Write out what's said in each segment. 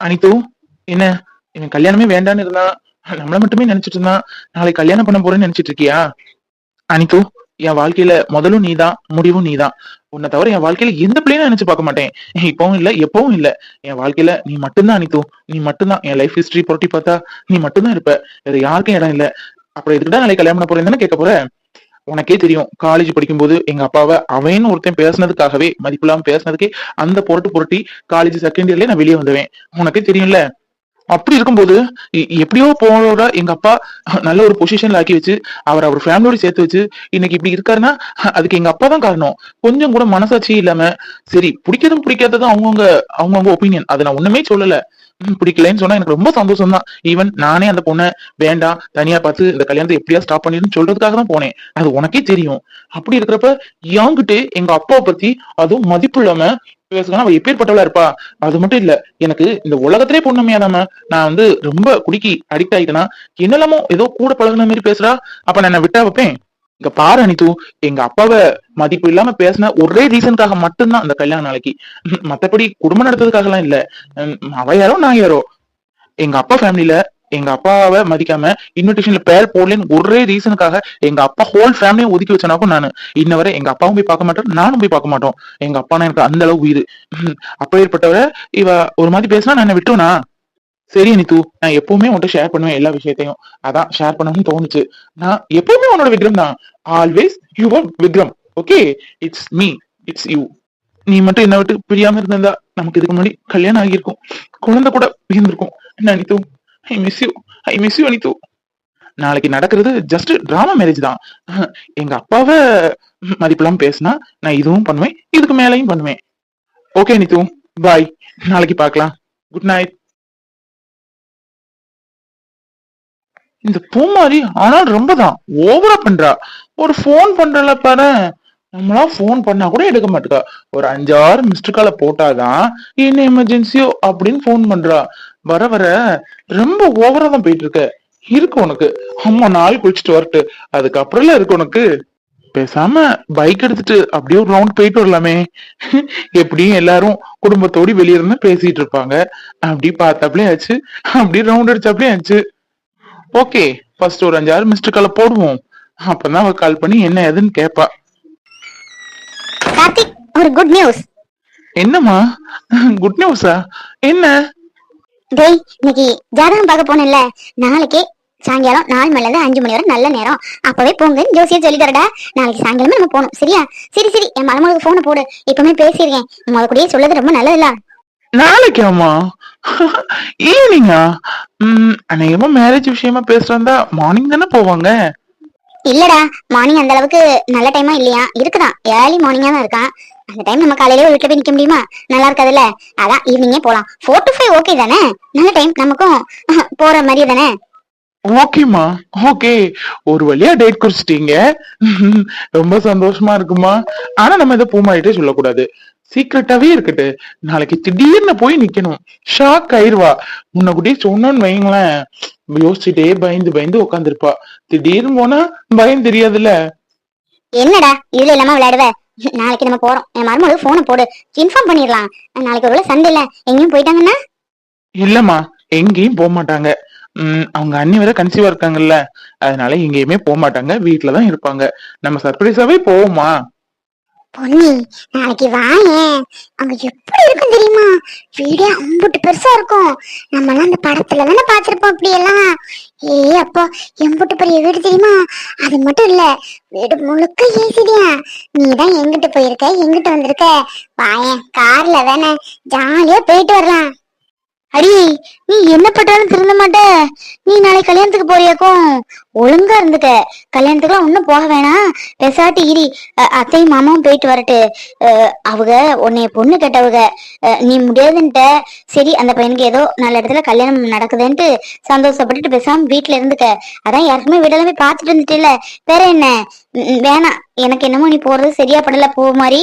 அனிது என்ன? எனக்கு கல்யாணமே வேண்டான்னு இருந்தா நம்மள மட்டுமே நினைச்சிட்டு இருந்தான். நாளைக்கு கல்யாணம் பண்ண போறேன்னு நினைச்சிட்டு இருக்கியா? அனிது என் வாழ்க்கையில முதலும் நீதான் முடிவும் நீதான். உன்னை தவிர என் வாழ்க்கையில எந்த பிள்ளையும் நினைச்சு பார்க்க மாட்டேன். இப்பவும் இல்ல எப்பவும் இல்ல. என் வாழ்க்கையில நீ மட்டும்தான் அனித்து நீ மட்டும்தான். என் லைஃப் ஹிஸ்டரி புரட்டி பார்த்தா நீ மட்டும்தான் இருப்ப. வேற யாருக்கும் இடம் இல்ல. அப்புறம் இதுக்குதான் நாளைக்கு கல்யாணம் பண்ண போறேன்னு தானே கேட்க போற? உனக்கே தெரியும். காலேஜ் படிக்கும்போது எங்க அப்பாவை அவன்னு ஒருத்தன் பேசுனதுக்காகவே மதிப்பில்லாம பேசுனதுக்கே அந்த புரட்டு புரட்டி காலேஜ் செகண்ட் இயர்லயே நான் வெளியே வந்துவேன் உனக்கே தெரியும்ல? அப்படி இருக்கும்போது எப்படியோ போனோட எங்க அப்பா நல்ல ஒரு பொசிஷன்ல ஆக்கி வச்சு அவர் அவர் ஃபேமிலியோட சேர்த்து வச்சு இன்னைக்கு இப்படி இருக்காருன்னா அதுக்கு எங்க அப்பா தான் காரணம். கொஞ்சம் கூட மனசாட்சி இல்லாம சரி பிடிக்கிறதும் பிடிக்காததும் அவங்கவுங்க அவங்கவுங்க ஒப்பீனியன் அதை நான் ஒண்ணுமே சொல்லல. பிடிக்கலைன்னு சொன்னா எனக்கு ரொம்ப சந்தோஷம் தான் ஈவன் நானே அந்த பொண்ணை வேண்டாம் தனியா பார்த்து இந்த கல்யாணத்தை எப்படியா ஸ்டாப் பண்ணிடுன்னு சொல்றதுக்காக தான் போனேன். அது உனக்கே தெரியும். அப்படி இருக்கிறப்ப யாங்கிட்டு எங்க அப்பாவை பத்தி அதுவும் மதிப்பு இல்லாம பேசுனா அவ எப்பேற்பட்டவளா இருப்பா? அது மட்டும் இல்ல எனக்கு இந்த உலகத்திலே பொண்ணுமையாதாம நான் வந்து ரொம்ப குடிக்கி அடிக்ட் ஆயிட்டேனா என்னெல்லாமோ ஏதோ கூட பழகுன மாதிரி பேசுறா அப்ப நான் என்ன விட்டா வைப்பேன்? இங்க பாரு அனிது எங்க அப்பாவை மதிப்பு இல்லாம பேசின ஒரே ரீசனுக்காக மட்டும்தான் அந்த கல்யாணம் நாளைக்கு. மத்தபடி குடும்பம் நடத்துறதுக்காக எல்லாம் இல்ல அவ யாரோ நான் யாரோ. எங்க அப்பா ஃபேமிலியில எங்க அப்பாவை மதிக்காம இன்விடேஷன்ல பேர் போடலன்னு ஒரே ரீசனுக்காக எங்க அப்பா ஹோல் ஃபேமிலியும் ஒதுக்கி வச்சனாக்கும் நானு. இன்ன வரை எங்க அப்பாவும் போய் பார்க்க மாட்டோம் நானும் போய் பார்க்க மாட்டோம். எங்க அப்பானா எனக்கு அந்த அளவு உயிர் அப்பேற்பட்டவரை இவ ஒரு மாதிரி பேசினா நான் என்ன விட்டுருனா சரி அனித்து நான் எப்பவுமே உன்கிட்ட ஷேர் பண்ணுவேன் எல்லா விஷயத்தையும். அதான் ஷேர் பண்ணணும்னு தோணுச்சு. நான் எப்பவுமே உன்னோட விக்ரம் தான். Always your Vikram okay it's me it's you நீ மட்டும் என்ன விட்டு பிரியாம இருந்திருந்தா நமக்கு இதுக்கு முன்னாடி கல்யாணம் ஆகியிருக்கும். குழந்தை கூட இருந்திருக்கும் என்ன Anith I miss you I miss you Anith நாளைக்கு நடக்கிறது ஜஸ்ட் டிராமா மேரேஜ் தான். எங்க அப்பாவை மதிப்பெல்லாம் பேசினா நான் இதுவும் பண்ணுவேன் இதுக்கு மேலையும் பண்ணுவேன். ஓகே நித்து பாய் நாளைக்கு பார்க்கலாம். குட் நைட் இந்த பூமாரி ஆனால் ரொம்ப தான் ஓவரா பண்றா. ஒரு ஃபோன் பண்றல பாரு. நம்மளா ஃபோன் பண்ணா கூட எடுக்க மாட்டேக்கா. ஒரு அஞ்சாறு மிஸ்டு காலை போட்டாதான் என்ன எமர்ஜென்சியோ அப்படின்னு ஃபோன் பண்றா. வர வர ரொம்ப ஓவரா தான் போயிட்டு இருக்க இருக்கு உனக்கு. அம்மா நாள் குளிச்சுட்டு வரட்டு. அதுக்கப்புறம்ல இருக்கு உனக்கு. பேசாம பைக் எடுத்துட்டு அப்படியே ஒரு ரவுண்ட் போயிட்டு வரலாமே. எப்படியும் எல்லாரும் குடும்பத்தோடு வெளியே இருந்து பேசிட்டு இருப்பாங்க. அப்படி பார்த்தாப்லயே ஆச்சு. அப்படி ரவுண்ட் அடிச்சாப்லயே ஆச்சு. ஓகே ஃபர்ஸ்ட் ஒரு அஞ்சாறு மிஸ்டர் காலை போடுவோம். அப்பதான் அவ கால் பண்ணி என்ன ஏதுன்னு கேப்பா. கார்த்திக் ஒரு குட் நியூஸ் என்னம்மா? குட் நியூஸா என்ன? டேய் இன்னைக்கு ஜாதகம் பார்க்க போனேன்ல. நாளைக்கே சாயங்காலம் நாலு மணில இருந்து அஞ்சு மணி வரை நல்ல நேரம். அப்பவே போங்கன்னு ஜோசியை சொல்லி தரடா நாளைக்கு சாயங்காலமே நம்ம போகணும் சரியா? சரி சரி என் மருமகளுக்கு போனை போடு. இப்பவுமே பேசியிருக்கேன். முத கூடயே சொல்லது ரொம்ப நல்லதுல நாளைக்காமா ஈவினிங்கா ம் அநேகமா மேரேஜ் விஷயமா பேசுறதா மார்னிங் தானே போவாங்க? இல்லடா மார்னிங் அந்த அளவுக்கு நல்ல டைமா இல்லையா? இருக்குதான். ஏர்லி மார்னிங்கா தான் இருக்கான். அந்த டைம் நம்ம காலையிலேயே வீட்டுல போய் நிக்க முடியுமா? நல்லா இருக்காதுல்ல? அதான் ஈவினிங்கே போலாம். ஃபோர் டு ஃபைவ் ஓகே தானே? நல்ல டைம் நமக்கும் போற மாதிரி தானே? ஓகேம்மா ஓகே ஒரு வழியா டேட் குறிச்சிட்டீங்க. ரொம்ப சந்தோஷமா இருக்குமா? ஆனா நம்ம இதை பூமாரிட்டே சொல்லக்கூடாது. சீக்கிரட்டாவே இருக்கட்டு. நாளைக்கு திடீர்னு போய் நிக்கணும். ஷாக் ஆயிருவா. முன்ன கூட்டியே சொன்னோன்னு வைங்களேன் யோசிச்சுட்டே பயந்து பயந்து உட்காந்துருப்பா திடீர்னு போனா பயம் தெரியாதுல்ல. என்னடா இதுல இல்லாம விளையாடுவ? நாளைக்கு நம்ம போறோம். என் மருமகளுக்கு போனை போடு. இன்ஃபார்ம் பண்ணிடலாம். நாளைக்கு ஒருவேளை சண்டே இல்ல. எங்கேயும் போயிட்டாங்கன்னா? இல்லம்மா. எங்கேயும் போக மாட்டாங்க. உம் அவங்க அண்ணி வேற கன்சீவா இருக்காங்கல்ல. அதனால எங்கேயுமே போக மாட்டாங்க. வீட்டுலதான் இருப்பாங்க. நம்ம சர்ப்ரைஸாவே போவோமா? பொன்னி நாளைக்கு வாயேன். அங்க எப்படி இருக்கும் தெரியுமா? வீடே அம்புட்டு பெருசா இருக்கும். நம்ம எல்லாம் அந்த படத்துல தானே பாத்திருப்போம் அப்படி எல்லாம் ஏய் அப்பா எம்புட்டு பெரிய வீடு தெரியுமா? அது மட்டும் இல்ல வீடு முழுக்க ஏசிடியா நீ தான் எங்கிட்டு போயிருக்க எங்கிட்டு வந்திருக்க? வாயேன் கார்ல தானே ஜாலியா போயிட்டு வரலாம். அடி நீ என்ன பட்டாலும் திருந்த மாட்ட. நீ நாளைக்கு கல்யாணத்துக்கு போறியாக்கும்? ஒழுங்கா இருந்துக்க. கல்யாணத்துக்குலாம் ஒன்னும் போக வேணாம். பெசாட்டி இரி. அத்தையும் மாமாவும் போயிட்டு வரட்டு. அவங்க உன்னைய பொண்ணு கேட்டவங்க. நீ முடியாதுன்ட்ட. சரி அந்த பையனுக்கு ஏதோ நல்ல இடத்துல கல்யாணம் நடக்குதுன்ட்டு சந்தோஷப்பட்டுட்டு பேசாம வீட்டுல இருந்துக்க. அதான் யாருக்குமே வீடெல்லாம் போய் பார்த்துட்டு வந்துட்டுல வேற என்ன? ம், வேணாம். எனக்கு என்னமோ நீ போறது சரியா படல போ மாதிரி.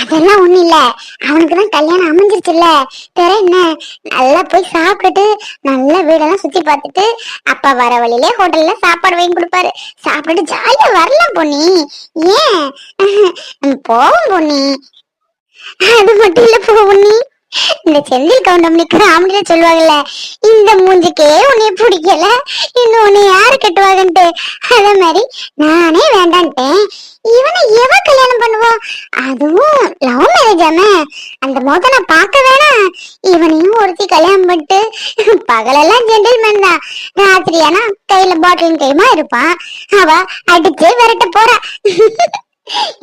அதெல்லாம் ஒண்ணு இல்ல. அவனுக்கு தான் கல்யாணம் அமைஞ்சிருச்சுல்ல. பெற என்ன? நல்லா போய் சாப்பிட்டுட்டு நல்ல வீடெல்லாம் சுத்தி பார்த்துட்டு அப்பா வர வழியிலே ஹோட்டல்ல சாப்பாடு வாங்கி கொடுப்பாரு. சாப்பிட்டுட்டு ஜாலியா வரலாம் பொண்ணி ஏன்? போவோம் பொண்ணி அது மட்டும் இல்ல போ பொன்னி. இந்த செந்தில் கவுண்டமணி காமெடியில சொல்லுவாங்கல்ல இந்த மூஞ்சிக்கே உன்னை பிடிக்கல இன்னும் உன்னை யாரு கட்டுவாங்கன்ட்டு. அதே மாதிரி நானே வேண்டான்ட்டேன். இவனை எவ கல்யாணம் பண்ணுவா? அதுவும் லவ் மேரேஜாமே அந்த முகத்தை நான் பார்க்க வேணாம் இவனையும் ஒருத்தி கல்யாணம் பண்ணிட்டு பகலெல்லாம் ஜென்டில்மேன் தான். ராத்திரி ஆனா கையில பாட்டில் கைமா இருப்பான். அவ அடிச்சே விரட்ட போறா.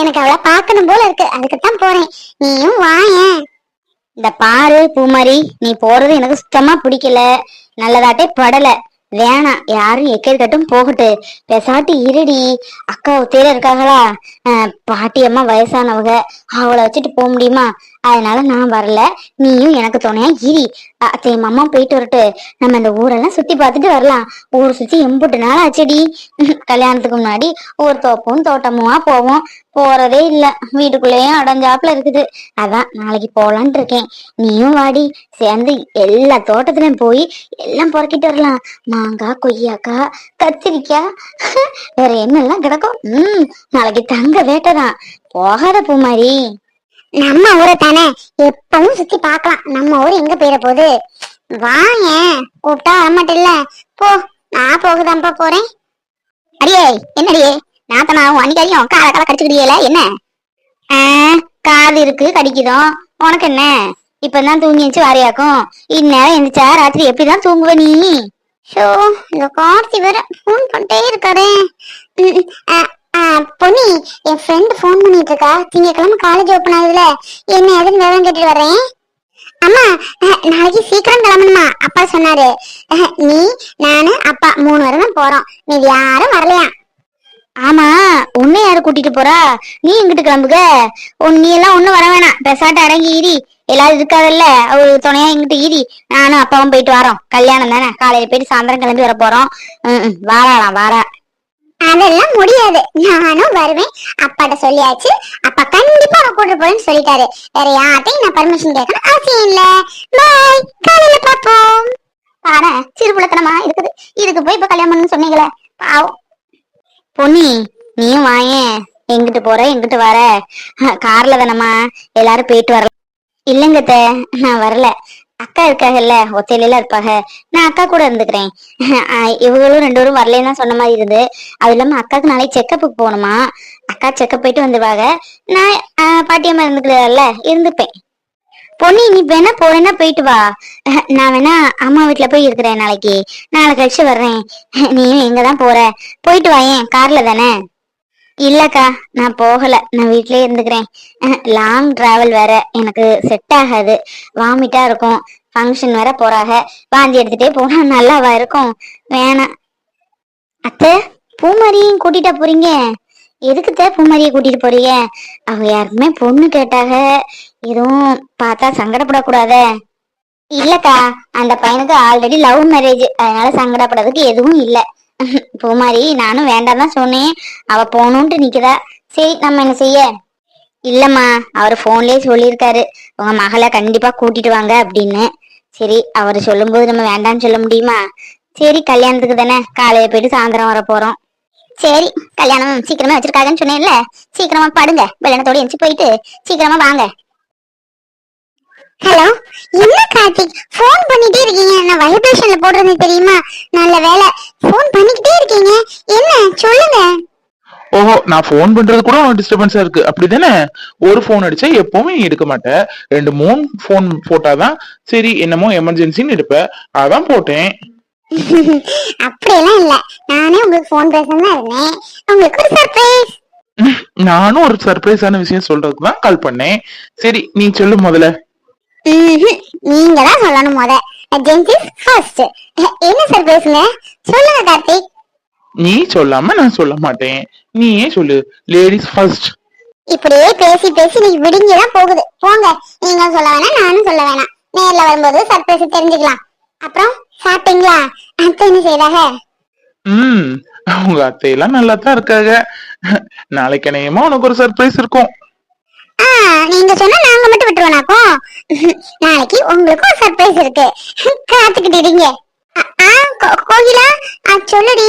எனக்கு அவளை பார்க்கணும் போல இருக்கு. அதுக்குத்தான் போறேன். நீயும் வாயேன். இந்த பாரு பூமாரி நீ போறது எனக்கு சுத்தமா பிடிக்கல. நல்லதாட்டே படல. வேணாம் யாரும் எக்கேற்கட்டும் போகட்டு. பேசாட்டி இருடி. அக்கா தேர இருக்காங்களா? அஹ், பாட்டி அம்மா வயசானவங்க. அவளை வச்சுட்டு போக முடியுமா? அதனால நான் வரல. நீயும் எனக்கு துணையா இரி. அத்தை மாமா போயிட்டு வரட்டு. நம்ம இந்த ஊரெல்லாம் சுத்தி பார்த்துட்டு வரலாம். ஊர் சுத்தி எம்புட்டு நாள் ஆச்சடி. கல்யாணத்துக்கு முன்னாடி ஒரு தோப்பும் தோட்டமுமா போவோம். போறதே இல்ல. வீட்டுக்குள்ளேயும் அடைஞ்சாப்புல இருக்குது. அதான் நாளைக்கு போலான் இருக்கேன். நீயும் வாடி. சேர்ந்து எல்லா தோட்டத்துலயும் போய் எல்லாம் பொறக்கிட்டு வரலாம். மாங்காய் கொய்யாக்காய் கத்திரிக்காய். வேற என்னெல்லாம் கிடக்கும்? ம் நாளைக்கு தங்க வேட்டைதான் போகாத பூமாரி. நம்ம ஊரை தானே? எப்பவும் சுத்தி பார்க்கலாம். நம்ம ஊர் எங்க போயிட போகுது? வாங்க கூப்பிட்டா வரமாட்டில்ல போ நான் போகுதான்ப்பா போறேன். அடியே என்னடியே? நாத்தனாவும் அன்னிக்காரியும் கால கால கடிச்சுக்கிட்டீங்கள என்ன? ஆ, காது இருக்கு கடிக்குதோம் உனக்கு என்ன? இப்பதான் தூங்கி எந்திச்சு வாரியாக்கும். இந்நேரம் எந்திரிச்சா ராத்திரி எப்படிதான் தூங்குவ நீ? ஷோ இந்த கார்த்தி வேற ஃபோன் பண்ணிட்டே இருக்காரு. ஆ, ஆ, பொன்னி என் ஃப்ரெண்ட் ஃபோன் பண்ணிட்டு இருக்கா. திங்கக்கிழமை காலேஜ் ஓப்பன் ஆகுதுல. என்ன எதுன்னு விவரம் கேட்டுட்டு வரேன் அம்மா நாளைக்கு சீக்கிரம் கிளம்பணுமா? அப்பா சொன்னாரு. அஹ், நீ நானு அப்பா மூணு வரை தான் போறோம். நீ யாரும் வரலையா? ஆமா உன்னை யாரு கூட்டிட்டு போறா? நீ எங்கிட்டு கிளம்புக? உன் நீ எல்லாம் ஒண்ணும் வர வேணாம். பெசாட்ட அடங்கி ஈரி எல்லாரும் இருக்காதல்ல அவரு துணையா எங்கிட்ட ஈரி நானும் அப்பாவும் போயிட்டு வரோம். கல்யாணம் தானே? காலையில போயிட்டு சாயந்தரம் கிளம்பி வர போறோம். ம், வாராளாம் வாரா. அதெல்லாம் முடியாது. நானும் வருவேன். அப்பாட்ட சொல்லியாச்சு. அப்பா கண்டிப்பா அவ கூட்டு போறேன்னு சொல்லிட்டாரு. வேற யார்ட்டையும் நான் பர்மிஷன் கேட்கணும் அவசியம் இல்ல. பாய் காலையில பாப்போம் பாரு சிறுபுலத்தனமா இருக்குது. இதுக்கு போய் இப்ப கல்யாணம் சொன்னீங்களே. பாவம். பொன்னி நீயும் வாயேன் எங்கிட்டு போற? எங்கிட்டு வர? கார்ல தானம்மா. எல்லாரும் போயிட்டு வரலாம். இல்லைங்கத்த நான் வரல. அக்கா இருக்காகல்ல ஒத்தையில இருப்பாங்க. நான் அக்கா கூட இருந்துக்கிறேன். இவங்களும் ரெண்டு பேரும் வரலன்னா தான் சொன்ன மாதிரி இருந்து அது இல்லாம அக்காக்கு நாளைக்கு செக்கப்புக்கு போகணுமா? அக்கா செக்கப் போயிட்டு வந்துருவாங்க. நான் பாட்டியம்மா இருந்துக்கிறதால இருந்துப்பேன். பொண்ணு நீ வேணா போறேன்னா போயிட்டு வா. நான் வேணா அம்மா வீட்ல போய் இருக்கிறேன் நாளைக்கு. நாளை கழிச்சு வர்றேன். நீயும் எங்கதான் போற. போயிட்டு வாயேன் கார்ல தானே? இல்லக்கா நான் போகல. நான் வீட்லயே இருந்துக்கிறேன். லாங் டிராவல் வேற. எனக்கு செட் ஆகாது. வாமிட்டா இருக்கும். ஃபங்க்ஷன் வேற போறாக. வாந்தி எடுத்துட்டே போனா நல்லாவா இருக்கும்? வேணாம் அத்தை பூமாரியும் கூட்டிட்டா போறீங்க? எதுக்குத்த பூமாரியை கூட்டிட்டு போறீங்க? அவங்க யாருக்குமே பொண்ணு கேட்டாக. எதுவும் பார்த்தா சங்கடப்படக்கூடாதே? இல்லக்கா அந்த பையனுக்கு ஆல்ரெடி லவ் மேரேஜ் அதனால சங்கடப்படுறதுக்கு எதுவும் இல்லை. பூமாரி நானும் வேண்டாம் தான் சொன்னேன். அவ போகணுன்ட்டு நிக்குதா சரி நம்ம என்ன செய்ய? இல்லம்மா அவர் போன்லயே சொல்லியிருக்காரு. உங்க மகளை கண்டிப்பா கூட்டிட்டு வாங்க அப்படின்னு. சரி அவர் சொல்லும்போது நம்ம வேண்டாம்னு சொல்ல முடியுமா? சரி கல்யாணத்துக்கு தானே. காலையில போயிட்டு சாயந்தரம் வர போறோம். சரி கல்யாணம் சீக்கிரமா வச்சிருக்காங்கன்னு சொன்னேன்ல. சீக்கிரமா படுங்க. கல்யாணத்தோட எந்திச்சு போயிட்டு சீக்கிரமா வாங்க. ஹலோ என்ன கார்த்திக்? ஃபோன் பண்ணிட்டே இருக்கீங்க. நான் வைப்ரேஷன்ல போடுறது தெரியுமா? நல்ல வேலை ஃபோன் பண்ணிக்கிட்டே இருக்கீங்க. என்ன? சொல்லுங்க. ஓஹோ நான் ஃபோன் பண்றது கூட உனக்கு டிஸ்டர்பன்ஸா இருக்கு. அப்படிதானே? ஒரு ஃபோன் அடிச்சா எப்பவுமே எடுக்க மாட்டேன் ரெண்டு மூணு ஃபோன் போட்டாதான் சரி என்னமோ எமர்ஜென்சின்னு எடுப்ப. அதான் போட்டேன். அப்படியெல்லாம் இல்ல. நானே உங்களுக்கு ஃபோன் பேசணும் தான் இருந்தேன். உங்களுக்கு ஒரு சர்ப்ரைஸ் நானும் ஒரு சர்ப்ரைஸான விஷயம் சொல்றதுக்கு தான் கால் பண்ணேன். சரி நீ சொல்லு முதல்ல. நீங்க தான் சொல்லணும் முத. ஜென்சிஸ் ஃபர்ஸ்ட் என்ன சர்ப்ரைஸ்ங்க சொல்லுங்க கார்த்திக். நீ சொல்லாம நான் சொல்ல மாட்டேன். நீயே சொல்லு. லேடிஸ் ஃபர்ஸ்ட் இப்படியே பேசி பேசி நீங்க விடிஞ்சுதான் போகுது. போங்க. நீங்க சொல்ல வேணாம் நானும் சொல்ல வேணாம். நேர்ல வரும்போது சர்ப்ரைஸ் தெரிஞ்சுக்கலாம். அப்புறம் சாப்பிட்டீங்களா? அத்தை என்ன செய்றாங்க? ம். உங்க அத்தையெல்லாம் நல்லா தான் இருக்காங்க. நாளைக்கு அநேகமா உனக்கு ஒரு சர்ப்ரைஸ் இருக்கும். நீங்க சொன்னா நாங்க மட்டும் விட்டுருவோனாக்கும் நாளைக்கு உங்களுக்கு ஒரு சர்ப்ரைஸ் இருக்கு. காத்துக்கிட்டு இருங்க கோகிலா சொல்லுடி.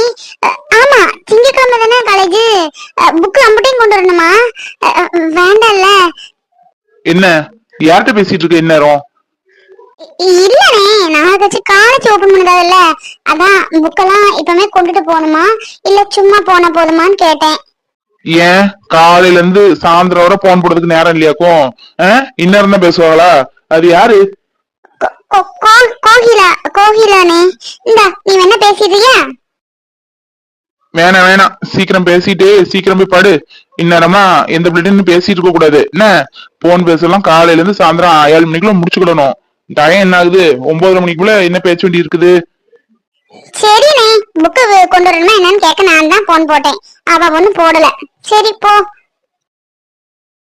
ஆமா திங்கக்கிழமை தானே காலேஜ் புக்கு அம்பட்டையும் கொண்டு வரணுமா? வேண்டாம்ல. என்ன? யார்கிட்ட பேசிட்டு இருக்க இந்நேரம்? இல்லனே நாளைக்கு வச்சு காலேஜ் ஓபன் பண்ணதாதுல்ல. அதான் புக்கெல்லாம் இப்பவுமே கொண்டுட்டு போகணுமா? இல்ல சும்மா போனா போதுமான்னு கேட்டேன். ஏன் காலையில இருந்து சாயந்தரம் வரை போன் போடுறதுக்கு நேரம் இல்லையாக்கும் இன்னும் தான் பேசுவாங்களா அது யாரு? கோகிலா கோகிலானே. இந்தா நீ என்ன பேசிடுறியா? வேணாம் வேணாம். சீக்கிரம் பேசிட்டு சீக்கிரம் போய் படு. இந்நேரமா எந்த பிள்ளைன்னு பேசிட்டு இருக்க கூடாது. என்ன? போன் பேசலாம். காலையில இருந்து சாயந்தரம் ஏழு மணிக்குள்ள முடிச்சுக்கிடணும். டைம் என்ன ஆகுது? ஒன்பதரை மணிக்குள்ள என்ன பேச வேண்டி இருக்குது சரிண்ணே. புக்கு கொண்டு வரணுமா என்னன்னு கேட்க நான் தான் போன் போட்டேன். அவ ஒண்ணும் போடல. சரி போ.